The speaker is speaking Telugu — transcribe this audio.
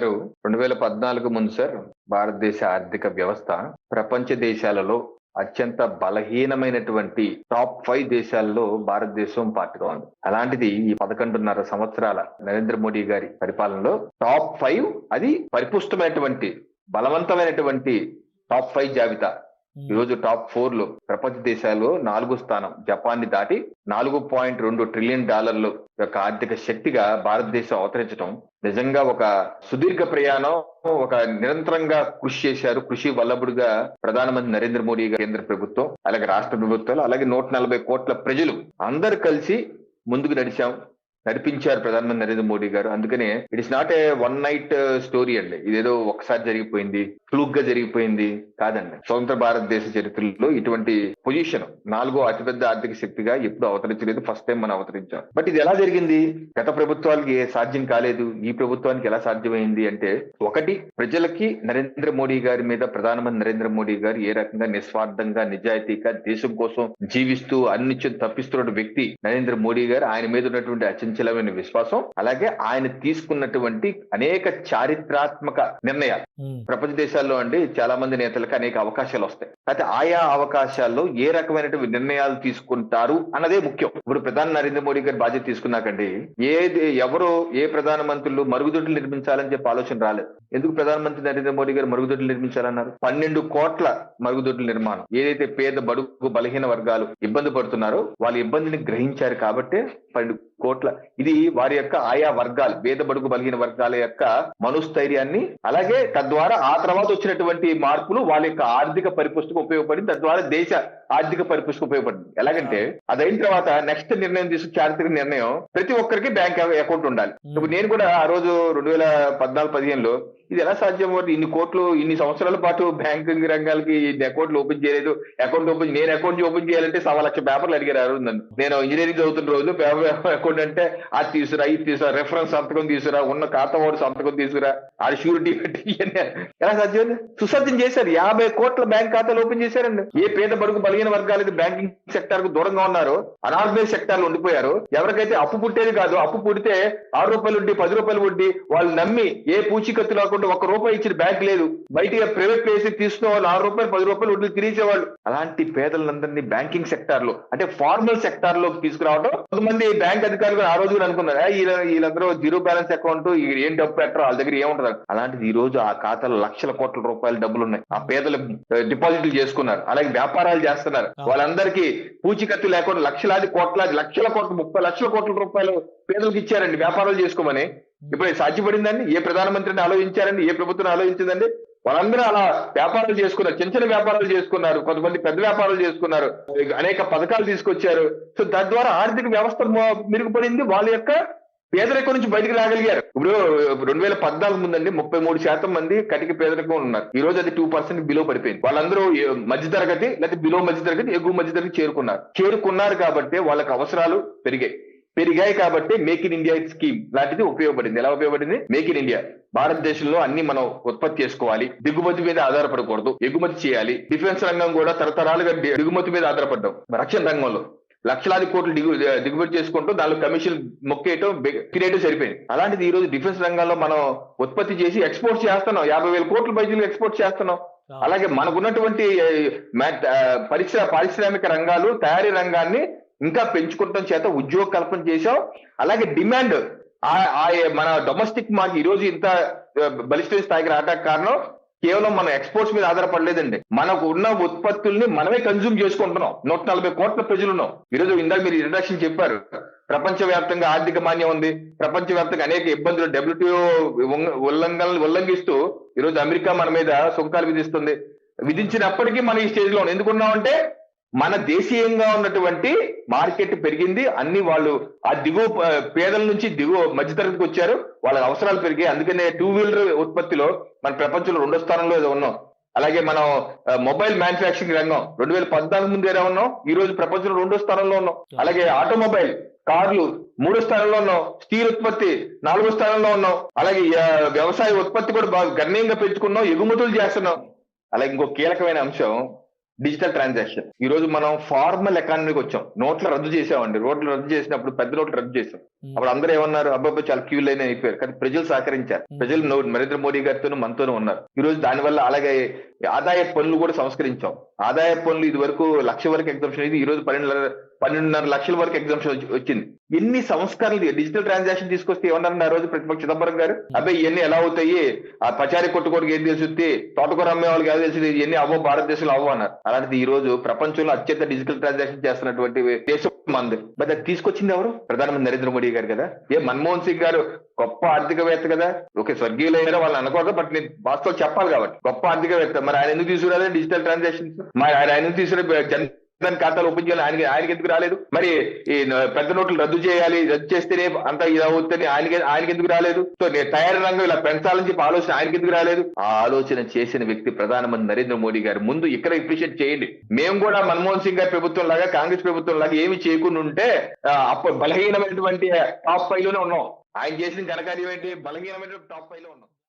గారు రెండు వేల పద్నాలుగు ముందు సార్ భారతదేశ ఆర్థిక వ్యవస్థ ప్రపంచ దేశాలలో అత్యంత బలహీనమైనటువంటి టాప్ ఫైవ్ దేశాల్లో భారతదేశం పార్టీగా ఉంది. అలాంటిది ఈ పదకొండున్నర సంవత్సరాల నరేంద్ర మోడీ గారి పరిపాలనలో టాప్ ఫైవ్ అది పరిపుష్టమైనటువంటి బలవంతమైనటువంటి టాప్ ఫైవ్ జాబితా. ఈ రోజు టాప్ ఫోర్లో ప్రపంచ దేశాల్లో నాలుగు స్థానం. జపాన్ని దాటి నాలుగు పాయింట్ రెండు ట్రిలియన్ డాలర్ల యొక్క ఆర్థిక శక్తిగా భారతదేశం అవతరించడం నిజంగా ఒక సుదీర్ఘ ప్రయాణం ఒక నిరంతరంగా కృషి చేశారు. కృషి వల్లభుడుగా ప్రధానమంత్రి నరేంద్ర మోడీ కేంద్ర ప్రభుత్వం అలాగే రాష్ట్ర ప్రభుత్వాలు అలాగే నూట నలభై కోట్ల ప్రజలు అందరు కలిసి ముందుకు నడిచాం. నడిపించారు ప్రధానమంత్రి నరేంద్ర మోడీ గారు. అందుకనే it is not a one night story అండి. ఇదేదో ఒకసారి జరిగిపోయింది ఫ్లూక్గా జరిగిపోయింది కాదండి. స్వతంత్ర భారతదేశ చరిత్రలో ఇటువంటి పొజిషన్ నాలుగో అతిపెద్ద ఆర్థిక శక్తిగా ఎప్పుడు అవతరించలేదు ఫస్ట్ టైం మనం అవతరించాం. బట్ ఇది ఎలా జరిగింది? గత ప్రభుత్వాలకి ఏ సాధ్యం కాలేదు? ఈ ప్రభుత్వానికి ఎలా సాధ్యమైంది అంటే ఒకటి ప్రజలకి నరేంద్ర మోడీ గారి మీద ప్రధానమంత్రి నరేంద్ర మోడీ గారు ఏ రకంగా నిస్వార్థంగా నిజాయితీగా దేశం కోసం జీవిస్తూ అన్నిత్యం తప్పిస్తున్న వ్యక్తి నరేంద్ర మోడీ గారు ఆయన మీద ఉన్నటువంటి అచంచలమైన విశ్వాసం అలాగే ఆయన తీసుకున్నటువంటి అనేక చారిత్రాత్మక నిర్ణయాలు. ప్రపంచ దేశాల్లో అండి చాలా మంది నేతలకు అనేక అవకాశాలు వస్తాయి. అయితే ఆయా అవకాశాల్లో ఏ రకమైనటువంటి నిర్ణయాలు తీసుకుంటారు అన్నదే ముఖ్యం. ఇప్పుడు ప్రధాని నరేంద్ర మోడీ గారు బాధ్యత తీసుకున్నాకండి ఏది ఎవరు ఏ ప్రధాన మంత్రులు మరుగుదొడ్లు నిర్మించాలని చెప్పి ఆలోచన రాలేదు. ఎందుకు ప్రధానమంత్రి నరేంద్ర మోడీ గారు మరుగుదొడ్లు నిర్మించాలన్నారు? పన్నెండు కోట్ల మరుగుదొడ్ల నిర్మాణం. ఏదైతే పేద బడుగు బలహీన వర్గాలు ఇబ్బంది పడుతున్నారో వాళ్ళ ఇబ్బందిని గ్రహించారు కాబట్టే పన్నెండు కోట్ల ఇది వారి యొక్క ఆయా వర్గాలు పేద బడుగు బలహీన వర్గాల యొక్క మనోస్థైర్యాన్ని అలాగే తద్వారా ఆ తర్వాత వచ్చినటువంటి మార్పులు వాళ్ళ యొక్క ఆర్థిక పరిపుష్టికి ఉపయోగపడింది తద్వారా దేశ ఆర్థిక పరిపుష్టికి ఉపయోగపడింది. ఎలాగంటే అదైన తర్వాత నెక్స్ట్ నిర్ణయం తీసుకు చారిత్రక నిర్ణయం ప్రతి ఒక్కరికి బ్యాంక్ అకౌంట్ ఉండాలి. ఇప్పుడు నేను కూడా ఆ రోజు రెండు వేల పద్నాలుగు పదిహేనులో ఇది ఎలా సాధ్యం ఇన్ని కోట్లు ఇన్ని సంవత్సరాల పాటు బ్యాంకింగ్ రంగాలకి అకౌంట్లు ఓపెన్ చేయలేదు. అకౌంట్ ఓపెన్ నేను అకౌంట్ ఓపెన్ చేయాలంటే సవా లక్ష పేపర్లు అడిగారు నన్ను. నేను ఇంజనీరింగ్ చదువుతున్న రోజు పేపర్ అకౌంట్ అంటే అది తీసుకురా ఇది తీసుకురా రెఫరెన్స్ సంతకం తీసుకురా ఉన్న ఖాతా వాడు సంతకం తీసుకురా అది షూరిటీ పెట్టి ఎలా సాధ్యం సుసజ్జం చేశారు. యాభై కోట్ల బ్యాంక్ ఖాతాలు ఓపెన్ చేశారండి. ఏ పేద బడుగు బలహీన వర్గాలకి బ్యాంకింగ్ సెక్టార్కు దూరంగా ఉన్నారు అనార్గనైజ్ సెక్టార్లో ఉండిపోయారు ఎవరికైతే అప్పు పుట్టేది కాదు అప్పు పుడితే ఆరు రూపాయలు వడ్డీ పది రూపాయలు వడ్డీ వాళ్ళు నమ్మి ఏ పూచీకత్తు లేకుండా ఒక్క రూపాయి ఇచ్చిన బ్యాంక్ లేదు. బయట ప్రైవేట్ ప్లేస్ తీసుకున్న వాళ్ళు ఆరు రూపాయలు పది రూపాయలు వడ్డీ తిరిగేవాళ్ళు అలాంటి పేదలందరినీ బ్యాంకింగ్ సెక్టార్లో అంటే ఫార్మల్ సెక్టార్లోకి తీసుకురావడం కొంతమంది బ్యాంక్ అధికారులు ఆ రోజు అనుకున్నారు "ఏ, వీళ్ళ- వీళ్ళందరూ జీరో బ్యాలెన్స్ అకౌంట్ ఏం డబ్బు పెట్టరు వాళ్ళ దగ్గర ఏముంటది అలాంటిది ఈ రోజు ఆ ఖాతాలో లక్షల కోట్ల రూపాయల డబ్బులు ఉన్నాయి. ఆ పేదలు డిపాజిట్లు చేసుకున్నారు. అలాగే వ్యాపారాలు చేస్తున్నారు. వాళ్ళందరికీ పూచికత్తు లేకుండా లక్షలాది కోట్లాది లక్షల కోట్ల ముప్పై లక్షల కోట్ల రూపాయలు పేదలకు ఇచ్చారండి వ్యాపారాలు చేసుకోమని. ఇప్పుడు సాధ్యపడిందండి? ఏ ప్రధానమంత్రిని ఆలోచించారండి? ఏ ప్రభుత్వం ఆలోచించిందండి? వాళ్ళందరూ అలా వ్యాపారాలు చేసుకున్నారు. చిన్న చిన్న వ్యాపారాలు చేసుకున్నారు. కొంతమంది పెద్ద వ్యాపారాలు చేసుకున్నారు. అనేక పథకాలు తీసుకొచ్చారు. సో తద్వారా ఆర్థిక వ్యవస్థ మెరుగుపడింది. వాళ్ళ యొక్క పేదరికం నుంచి బయటకు రాగలిగారు. ఇప్పుడు రెండు వేల పద్నాలుగు ముందండి ముప్పై మూడు శాతం మంది కటిక పేదరికం ఉన్నారు. ఈ రోజు అది టూ పర్సెంట్ బిలో పడిపోయింది. వాళ్ళందరూ మధ్య తరగతి లేకపోతే బిలో మధ్య తరగతి ఎగువ మధ్య తరగతి చేరుకున్నారు. చేరుకున్నారు కాబట్టి వాళ్ళకి అవసరాలు పెరిగాయి. పెరిగాయి కాబట్టి మేక్ ఇన్ ఇండియా స్కీమ్ లాంటిది ఉపయోగపడింది. ఎలా ఉపయోగపడింది? Make in India. భారతదేశంలో అన్ని మనం ఉత్పత్తి చేసుకోవాలి. దిగుమతి మీద ఆధారపడకూడదు. ఎగుమతి చేయాలి. డిఫెన్స్ రంగం కూడా తరతరాలుగా దిగుమతి మీద ఆధారపడ్డాం. రక్షణ రంగంలో లక్షలాది కోట్లు దిగు దిగుబడి చేసుకుంటూ దానిలో కమిషన్ మొక్కేయటం క్రియేటివ్ సరిపోయింది. అలాంటిది ఈ రోజు డిఫెన్స్ రంగంలో మనం ఉత్పత్తి చేసి ఎక్స్పోర్ట్ చేస్తున్నాం. యాభై వేల కోట్ల పైసలు ఎక్స్పోర్ట్ చేస్తున్నాం. అలాగే మనకున్నటువంటి పరిశ్ర పారిశ్రామిక రంగాలు తయారీ రంగాన్ని ఇంకా పెంచుకోవటం చేత ఉద్యోగ కల్పన చేశాం అలాగే డిమాండ్ ఆ- ఆ మన డొమెస్టిక్ మాకు ఈ రోజు ఇంత బలిష్టమైన బలిష్ట స్థాయికి రావడానికి కారణం కేవలం మన ఎక్స్పోర్ట్స్ మీద ఆధారపడలేదండి. మనకు ఉన్న ఉత్పత్తుల్ని మనమే కన్జ్యూమ్ చేసుకుంటున్నాం. నూట నలభై కోట్ల ప్రజలు ఉన్నాం ఈరోజు ఇందాక మీరు ఇంట్రడక్షన్ చెప్పారు. ప్రపంచ వ్యాప్తంగా ఆర్థిక మాన్యం ఉంది. ప్రపంచ వ్యాప్తంగా అనేక ఇబ్బందులు డబ్ల్యూటీఓ ఉల్లంఘనలు ఉల్లంఘిస్తూ ఈరోజు అమెరికా మన మీద సుంకాలు విధిస్తుంది. విధించినప్పటికీ మనం ఈ స్టేజ్లో ఉన్నాం. ఎందుకున్నామంటే మన దేశీయంగా ఉన్నటువంటి మార్కెట్ పెరిగింది. అన్ని వాళ్ళు ఆ దిగువ పేదల నుంచి దిగువ మధ్యతరగతికి వచ్చారు. వాళ్ళ అవసరాలు పెరిగాయి. అందుకనే టూ వీలర్ ఉత్పత్తిలో మన ప్రపంచంలో రెండో స్థానంలో ఏదో ఉన్నాం. అలాగే మనం మొబైల్ మ్యానుఫ్యాక్చరింగ్ రంగం రెండు వేల పద్నాలుగు ముందు ఎలా ఉన్నాం. ఈ రోజు ప్రపంచంలో రెండో స్థానంలో ఉన్నాం. అలాగే ఆటోమొబైల్ కార్లు మూడో స్థానంలో ఉన్నాం. స్టీల్ ఉత్పత్తి నాలుగో స్థానంలో ఉన్నాం. అలాగే వ్యవసాయ ఉత్పత్తి కూడా బాగా గణనీయంగా పెంచుకున్నాం. ఎగుమతులు చేస్తున్నాం. అలాగే ఇంకో కీలకమైన అంశం డిజిటల్ ట్రాన్సాక్షన్ ఈ రోజు మనం ఫార్మల్ ఎకానమీకి వచ్చాం. నోట్లు రద్దు చేసామండి. రోడ్లు రద్దు చేసినప్పుడు పెద్ద నోట్లు రద్దు చేసాం అప్పుడు అందరూ ఏమన్నారు? అబ్బాయి చాలా క్యూ లైన్ అయిపోయారు. కానీ ప్రజలు సహకరించారు. ప్రజలు నో- నరేంద్ర మోడీ గారితోనూ మనతోనూ ఉన్నారు. ఈ రోజు దానివల్ల అలాగే ఆదాయ పన్నులు కూడా సంస్కరించాం. ఆదాయ పన్నులు ఇది వరకు లక్ష వరకు ఎగ్జామ్షన్ ఇది ఈ రోజు పన్నెండు పన్నెండున్నర లక్షల వరకు ఎగ్జామ్షన్ వచ్చింది. ఎన్ని సంస్కరణలు డిజిటల్ ట్రాన్సాక్షన్ తీసుకొస్తే ఏమన్నారు ఆ రోజు ప్రతిపక్ష చిదంబరం గారు? అబ్బాయి ఇవన్నీ ఎలా అవుతాయి? ఆ పచారి కొట్టుకోడికి ఏం తెలుసుద్ది తోటకూర అమ్మే వాళ్ళకి ఏం తెలుసు ఇవన్నీ అవ్వ భారతదేశంలో అవ్వ అన్నారు. అలాంటిది ఈ రోజు ప్రపంచంలో అత్యంత డిజిటల్ ట్రాన్సాక్షన్ చేస్తున్నటువంటి దేశం మంది. మరి అది తీసుకొచ్చింది ఎవరు? ప్రధానమంత్రి నరేంద్ర మోడీ గారు కదా? ఏ మన్మోహన్ సింగ్ గారు గొప్ప ఆర్థికవేత్త కదా? ఓకే స్వర్గీయులైనా వాళ్ళని అనుకోదు బట్ నేను వాస్తవం చెప్పాలి కాబట్టి. గొప్ప ఆర్థికవేత్త. మరి ఆయన ఎందుకు తీసుకురాలేదు? డిజిటల్ ట్రాన్సాక్షన్స్ మరి ఆయన ఆయన ఎందుకు తీసుకురా జన్ ఖాతాలు ఓపెన్ చేయాలి? ఆయనకి ఆయనకి ఎందుకు రాలేదు? మరి ఈ పెద్ద నోట్లు రద్దు చేయాలి రద్దు చేస్తేనే అంత ఇది అవుతుంది ఆయనకి ఆయనకి ఎందుకు రాలేదు? సో నేను తయారీ రంగం ఇలా పెంచాలని చెప్పి ఆలోచన ఆయనకి ఎందుకు రాలేదు? ఆ ఆలోచన చేసిన వ్యక్తి ప్రధానమంత్రి నరేంద్ర మోడీ గారు ముందు ఇక్కడ అప్రిషియేట్ చేయండి. మేము కూడా మన్మోహన్ సింగ్ గారి ప్రభుత్వం లాగా కాంగ్రెస్ ప్రభుత్వం లాగా ఏమి చేయకుండా ఉంటే అప్పుడు బలహీనమైనటువంటి టాప్ ఫైవ్లోనే ఉన్నాం. ఆయన చేసిన ఘనకార్యం ఏంటి? బలహీనమైన టాప్ ఫైవ్లో ఉన్నాం.